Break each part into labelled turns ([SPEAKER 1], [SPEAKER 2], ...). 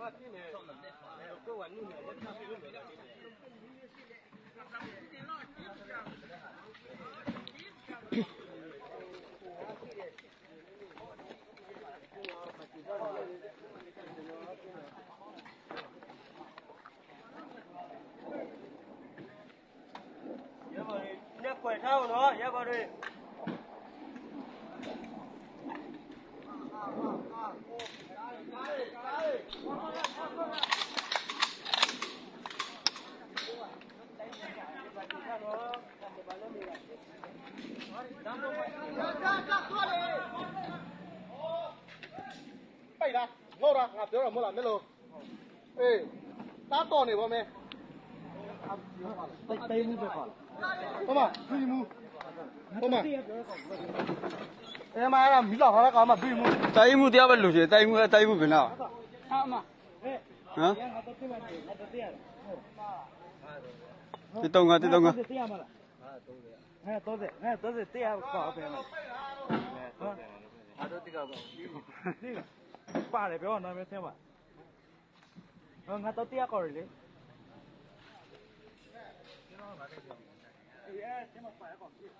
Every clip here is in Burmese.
[SPEAKER 1] 那今年，哎，过完年了，人家岁
[SPEAKER 2] 数没掉。今年现在，那今年老几岁啊？好？
[SPEAKER 1] ပါလေ
[SPEAKER 3] ပိတ်လားငေါ့တာငါပြောတာမဟုတ်လားမင်းလို့အေးတားတော်နေပါမယ်
[SPEAKER 1] တိတ်တိတ်မှုပဲခေါ်
[SPEAKER 3] ဟိုမှာဖီမူဟိုမှာအဲမှာအဲ့ဒါမီးလောက်ဟာကောင်မှဖီမူ
[SPEAKER 4] တိုင်းမှုတရားပဲလို့ရှိရင်တိုင်းမှုအတိုင်းမှုဘယ်နာ
[SPEAKER 1] အာမဟဲ့
[SPEAKER 4] ဟမ်
[SPEAKER 1] ငါတော့ပြမနေငါတော့တရား
[SPEAKER 4] ဒီတော့ငါ ဒီတော့ငါ
[SPEAKER 1] တရားမလားဟဲ့တော့တယ်ဟဲ့တော့တယ်တရားကောက်ပဲမလားဟုတ်အားတော့တရားကောက်ဒီပါတယ်ပြောနာမည်ဆင်းပါဟောငါတော့တရားကောက်ရလေညလုံးမဖွင့်နဲ့နော်ညလုံးမဖွင့်နဲ့နော်
[SPEAKER 4] ကြော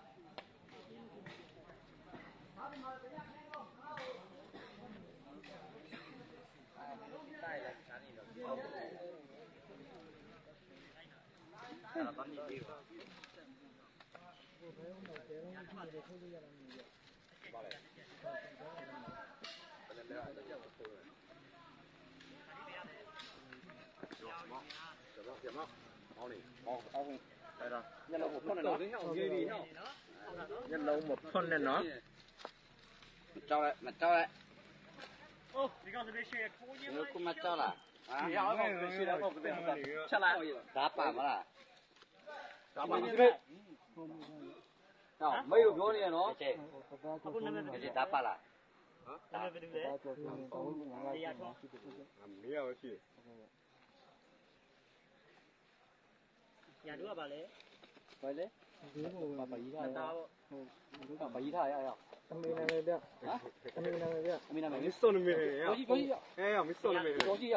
[SPEAKER 4] က်လိုက်မ Vale. Được rồi, điểm
[SPEAKER 1] lắm. Mau đi, mau, mau không. Đây rồi.
[SPEAKER 4] Nhân lâu một phân này nó. Nhân lâu
[SPEAKER 1] một phân này nó. Mặt trâu đấy, mặt trâu đấy. Nếu
[SPEAKER 4] cũng mặt trâu là.
[SPEAKER 5] À,
[SPEAKER 3] không, cái gì đó không, cái gì đó. Chắc
[SPEAKER 5] là. Đá bà mà là.
[SPEAKER 1] ဒါမှမဟုတ်
[SPEAKER 4] ဟောမေးလို့ပြောနေရနော်
[SPEAKER 1] အခုနာမည်ဘယ်လိုလဲ
[SPEAKER 4] ဒါပါလား
[SPEAKER 1] နာမည်ဘယ်လိုလဲတရားထော
[SPEAKER 3] မီးရပါရှိ
[SPEAKER 1] ညာတို့ကပါလဲ
[SPEAKER 4] ဘယ်လဲပါပါကြီးထားရ
[SPEAKER 1] တာ
[SPEAKER 4] ပါပါကြီးထားရရ
[SPEAKER 3] အမေနာမည်ပြအမေနာမည်ပြ
[SPEAKER 4] အမေနာမည်
[SPEAKER 3] မစ်စွန်မီရ
[SPEAKER 4] ကိုကြီးကိုကြီး
[SPEAKER 3] အဲမစ်စွန်မီရ
[SPEAKER 4] ကိုကြီးရ